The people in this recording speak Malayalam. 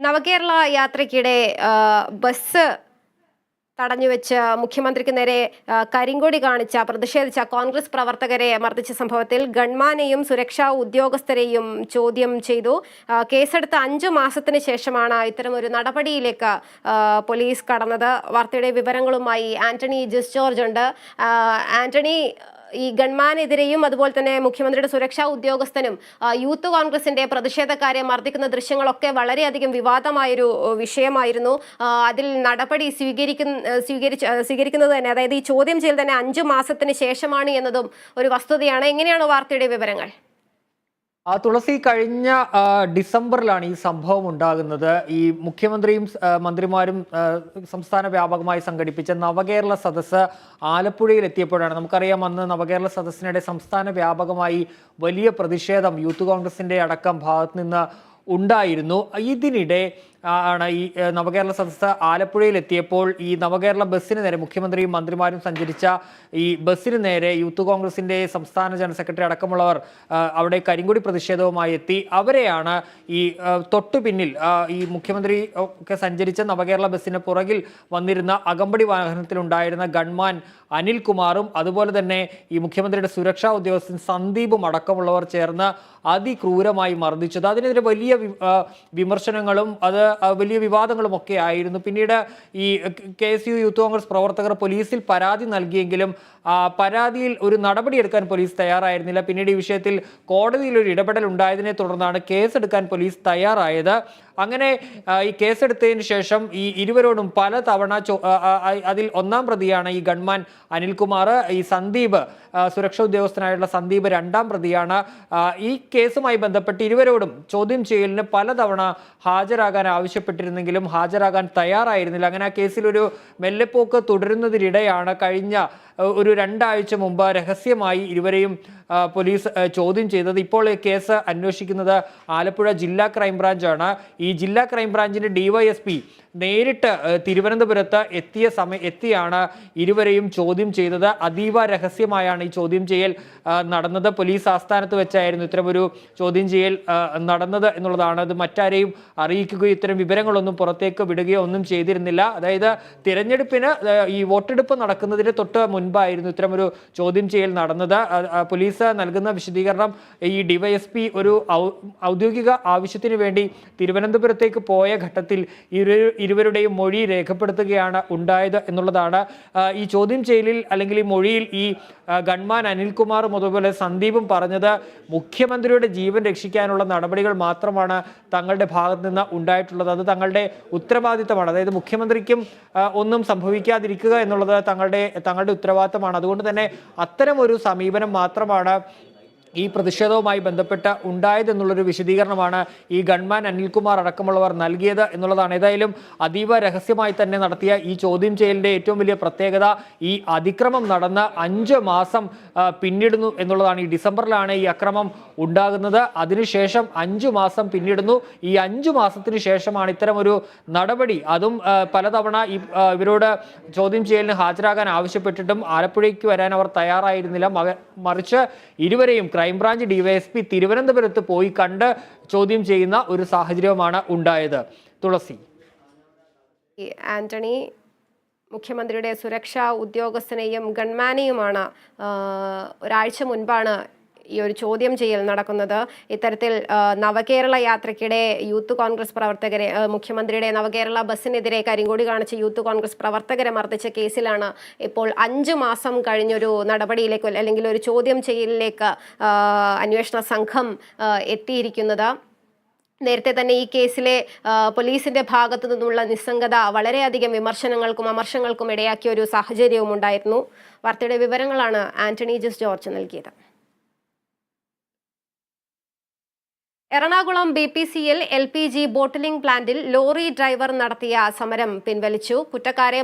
നവകേരള യാത്രയ്ക്കിടെ ബസ് തടഞ്ഞു വെച്ച് മുഖ്യമന്ത്രിക്ക് നേരെ കരിങ്കൊടി കാണിച്ച പ്രതിഷേധിച്ച കോൺഗ്രസ് പ്രവർത്തകരെ മർദ്ദിച്ച സംഭവത്തിൽ ഗൺമാനെയും സുരക്ഷാ ഉദ്യോഗസ്ഥരെയും ചോദ്യം ചെയ്തു. കേസെടുത്ത അഞ്ചു മാസത്തിന് ശേഷമാണ് ഇത്തരമൊരു നടപടിയിലേക്ക് പോലീസ് കടന്നത്. വാർത്തയുടെ വിവരങ്ങളുമായി ആന്റണി ജിസ് ജോർജ് ഉണ്ട് ആന്റണി ഈ ഗൺമാനെതിരെയും അതുപോലെ തന്നെ മുഖ്യമന്ത്രിയുടെ സുരക്ഷാ ഉദ്യോഗസ്ഥനും യൂത്ത് കോൺഗ്രസിന്റെ പ്രതിഷേധക്കാരെ മർദ്ദിക്കുന്ന ദൃശ്യങ്ങളൊക്കെ വളരെയധികം വിവാദമായൊരു വിഷയമായിരുന്നു. അതിൽ നടപടി സ്വീകരിക്കുന്ന സ്വീകരിച്ച സ്വീകരിക്കുന്നത് തന്നെ അതായത് ഈ ചോദ്യം ചെയ്യൽ തന്നെ അഞ്ചു മാസത്തിന് ശേഷമാണ് എന്നതും ഒരു വസ്തുതയാണ്. എങ്ങനെയാണ് വാർത്തയുടെ വിവരങ്ങൾ? ആ തുളസി കഴിഞ്ഞ ഡിസംബറിലാണ് ഈ സംഭവം ഉണ്ടാകുന്നത്. ഈ മുഖ്യമന്ത്രിയും മന്ത്രിമാരും സംസ്ഥാന വ്യാപകമായി സംഘടിപ്പിച്ച നവകേരള സദസ്സ് ആലപ്പുഴയിൽ എത്തിയപ്പോഴാണ്. നമുക്കറിയാം അന്ന് നവകേരള സദസ്സിനിടെ സംസ്ഥാന വ്യാപകമായി വലിയ പ്രതിഷേധം യൂത്ത് കോൺഗ്രസിന്റെ അടക്കം ഭാഗത്ത് നിന്ന് ഉണ്ടായിരുന്നു. ഇതിനിടെ ആണ് ഈ നവകേരള സദസ്സ് ആലപ്പുഴയിൽ എത്തിയപ്പോൾ ഈ നവകേരള ബസ്സിന് നേരെ മുഖ്യമന്ത്രിയും മന്ത്രിമാരും സഞ്ചരിച്ച ഈ ബസ്സിന് നേരെ യൂത്ത് കോൺഗ്രസിന്റെ സംസ്ഥാന ജനറൽ സെക്രട്ടറി അടക്കമുള്ളവർ അവിടെ കരിങ്കുടി പ്രതിഷേധവുമായി എത്തി. അവരെയാണ് ഈ തൊട്ടു പിന്നിൽ ഈ മുഖ്യമന്ത്രി ഒക്കെ സഞ്ചരിച്ച നവകേരള ബസ്സിന് പുറകിൽ വന്നിരുന്ന അകമ്പടി വാഹനത്തിലുണ്ടായിരുന്ന ഗൺമാൻ അനിൽകുമാറും അതുപോലെ തന്നെ ഈ മുഖ്യമന്ത്രിയുടെ സുരക്ഷാ ഉദ്യോഗസ്ഥൻ സന്ദീപും അടക്കമുള്ളവർ ചേർന്ന് അതിക്രൂരമായി മർദ്ദിച്ചത്. അതിനെതിരെ വലിയ വിമർശനങ്ങളും അത് വലിയ വിവാദങ്ങളും ഒക്കെ ആയിരുന്നു. പിന്നീട് ഈ K S U youth Congress പ്രവർത്തകർ പോലീസിൽ പരാതി നൽകിയെങ്കിലും പരാതിയിൽ ഒരു നടപടിയെടുക്കാൻ പോലീസ് തയ്യാറായിരുന്നില്ല. പിന്നീട് ഈ വിഷയത്തിൽ കോടതിയിൽ ഒരു ഇടപെടൽ ഉണ്ടായതിനെ തുടർന്നാണ് കേസെടുക്കാൻ പോലീസ് തയ്യാറായത്. അങ്ങനെ ഈ കേസെടുത്തതിന് ശേഷം ഈ ഇരുവരോടും പല തവണ അതിൽ ഒന്നാം പ്രതിയാണ് ഈ ഗൺമാൻ അനിൽകുമാർ. ഈ സന്ദീപ് സുരക്ഷാ ഉദ്യോഗസ്ഥനായുള്ള സന്ദീപ് രണ്ടാം പ്രതിയാണ്. ഈ കേസുമായി ബന്ധപ്പെട്ട് ഇരുവരോടും ചോദ്യം ചെയ്യലിന് പലതവണ ഹാജരാകാൻ ആവശ്യപ്പെട്ടിരുന്നെങ്കിലും ഹാജരാകാൻ തയ്യാറായിരുന്നില്ല. അങ്ങനെ ആ കേസിൽ ഒരു മെല്ലെപ്പോക്ക് തുടരുന്നതിനിടെയാണ് കഴിഞ്ഞ ഒരു രണ്ടാഴ്ച മുമ്പ് രഹസ്യമായി ഇരുവരെയും പോലീസ് ചോദ്യം ചെയ്തത്. ഇപ്പോൾ കേസ് അന്വേഷിക്കുന്നത് ആലപ്പുഴ ജില്ലാ ക്രൈംബ്രാഞ്ചാണ്. ഈ ജില്ലാ ക്രൈംബ്രാഞ്ചിന്റെ ഡിവൈഎസ്പി നേരിട്ട് തിരുവനന്തപുരത്ത് എത്തിയ സമയം എത്തിയാണ് ഇരുവരെയും ചോദ്യം ചെയ്തത്. അതീവ രഹസ്യമായാണ് ഈ ചോദ്യം ചെയ്യൽ നടന്നത്. പോലീസ് ആസ്ഥാനത്ത് വെച്ചായിരുന്നു ഇത്തരമൊരു ചോദ്യം ചെയ്യൽ നടന്നത് എന്നുള്ളതാണ്. അത് മറ്റാരെയും അറിയിക്കുകയോ ഇത്തരം വിവരങ്ങളൊന്നും പുറത്തേക്ക് വിടുകയോ ഒന്നും ചെയ്തിരുന്നില്ല. അതായത് തിരഞ്ഞെടുപ്പിന് ഈ വോട്ടെടുപ്പ് നടക്കുന്നതിന് തൊട്ട് മുൻപായിരുന്നു ഇത്തരമൊരു ചോദ്യം ചെയ്യൽ നടന്നത്. ആ, പോലീസ് നൽകുന്ന വിശദീകരണം ഈ ഡിവൈഎസ്പി ഒരു ഔദ്യോഗിക ആവശ്യത്തിന് വേണ്ടി തിരുവനന്തപുരത്തേക്ക് പോയ ഘട്ടത്തിൽ ഇരു ഇരുവരുടെയും മൊഴി രേഖപ്പെടുത്തുകയാണ് ഉണ്ടായത് എന്നുള്ളതാണ്. ഈ ചോദ്യം ചെയ്യലിൽ അല്ലെങ്കിൽ ഈ മൊഴിയിൽ ഈ ഗൺമാൻ അനിൽകുമാറും അതുപോലെ സന്ദീപും പറഞ്ഞത് മുഖ്യമന്ത്രിയുടെ ജീവൻ രക്ഷിക്കാനുള്ള നടപടികൾ മാത്രമാണ് തങ്ങളുടെ ഭാഗത്ത് നിന്ന് ഉണ്ടായിട്ടുള്ളത്. അത് തങ്ങളുടെ ഉത്തരവാദിത്തമാണ്. അതായത് മുഖ്യമന്ത്രിക്കും ഒന്നും സംഭവിക്കാതിരിക്കുക എന്നുള്ളത് തങ്ങളുടെ തങ്ങളുടെ ഉത്തരവാദിത്തമാണ്. അതുകൊണ്ട് തന്നെ അത്തരം ഒരു സമീപനം മാത്രമാണ് ಮಾಡೋಣ ഈ പ്രതിഷേധവുമായി ബന്ധപ്പെട്ട് ഉണ്ടായതെന്നുള്ളൊരു വിശദീകരണമാണ് ഈ ഗൺമാൻ അനിൽകുമാർ അടക്കമുള്ളവർ നൽകിയത് എന്നുള്ളതാണ്. ഏതായാലും അതീവ രഹസ്യമായി തന്നെ നടത്തിയ ഈ ചോദ്യം ചെയ്യലിന്റെ ഏറ്റവും വലിയ പ്രത്യേകത ഈ അതിക്രമം നടന്ന് അഞ്ച് മാസം പിന്നിടുന്നു എന്നുള്ളതാണ്. ഈ ഡിസംബറിലാണ് ഈ അക്രമം ഉണ്ടാകുന്നത്. അതിനുശേഷം അഞ്ച് മാസം പിന്നിടുന്നു. ഈ അഞ്ച് മാസത്തിന് ശേഷമാണ് ഇത്തരമൊരു നടപടി. അതും പലതവണ ഈ ഇവരോട് ചോദ്യം ചെയ്യലിന് ഹാജരാകാൻ ആവശ്യപ്പെട്ടിട്ടും ആലപ്പുഴയ്ക്ക് വരാൻ അവർ തയ്യാറായിരുന്നില്ല. മറിച്ച് ഇരുവരെയും ക്രൈംബ്രാഞ്ച് ഡിവൈഎസ്പി തിരുവനന്തപുരത്ത് പോയി കണ്ട് ചോദ്യം ചെയ്യുന്ന ഒരു സാഹചര്യമാണ് ഉണ്ടായത്. തുളസി. ആന്റണി മുഖ്യമന്ത്രിയുടെ സുരക്ഷാ ഉദ്യോഗസ്ഥനെയും ഗൺമാനെയുമാണ് ഒരാഴ്ച മുൻപാണ് ഈ ഒരു ചോദ്യം ചെയ്യൽ നടക്കുന്നത്. ഇത്തരത്തിൽ നവകേരള യാത്രയ്ക്കിടെ യൂത്ത് കോൺഗ്രസ് പ്രവർത്തകരെ മുഖ്യമന്ത്രിയുടെ നവകേരള ബസ്സിനെതിരെ കരിങ്കോടി കാണിച്ച യൂത്ത് കോൺഗ്രസ് പ്രവർത്തകരെ മർദ്ദിച്ച കേസിലാണ് ഇപ്പോൾ അഞ്ച് മാസം കഴിഞ്ഞൊരു നടപടിയിലേക്ക് അല്ലെങ്കിൽ ഒരു ചോദ്യം ചെയ്യലിലേക്ക് അന്വേഷണ സംഘം എത്തിയിരിക്കുന്നത്. നേരത്തെ തന്നെ ഈ കേസിലെ പോലീസിന്റെ ഭാഗത്തു നിന്നുള്ള നിസ്സംഗത വളരെയധികം വിമർശനങ്ങൾക്കും അമർശങ്ങൾക്കും ഇടയാക്കിയ ഒരു സാഹചര്യവും ഉണ്ടായിരുന്നു വാർത്തയുടെ വിവരങ്ങളാണ് ആന്റണി ജസ് ജോർജ് നൽകിയത്. എറണാകുളം ബി പി സിയിൽ എൽ പി ജി ബോട്ടിലിംഗ് പ്ലാന്റിൽ ലോറി ഡ്രൈവർ നടത്തിയ സമരം പിൻവലിച്ചു. കുറ്റക്കാരെ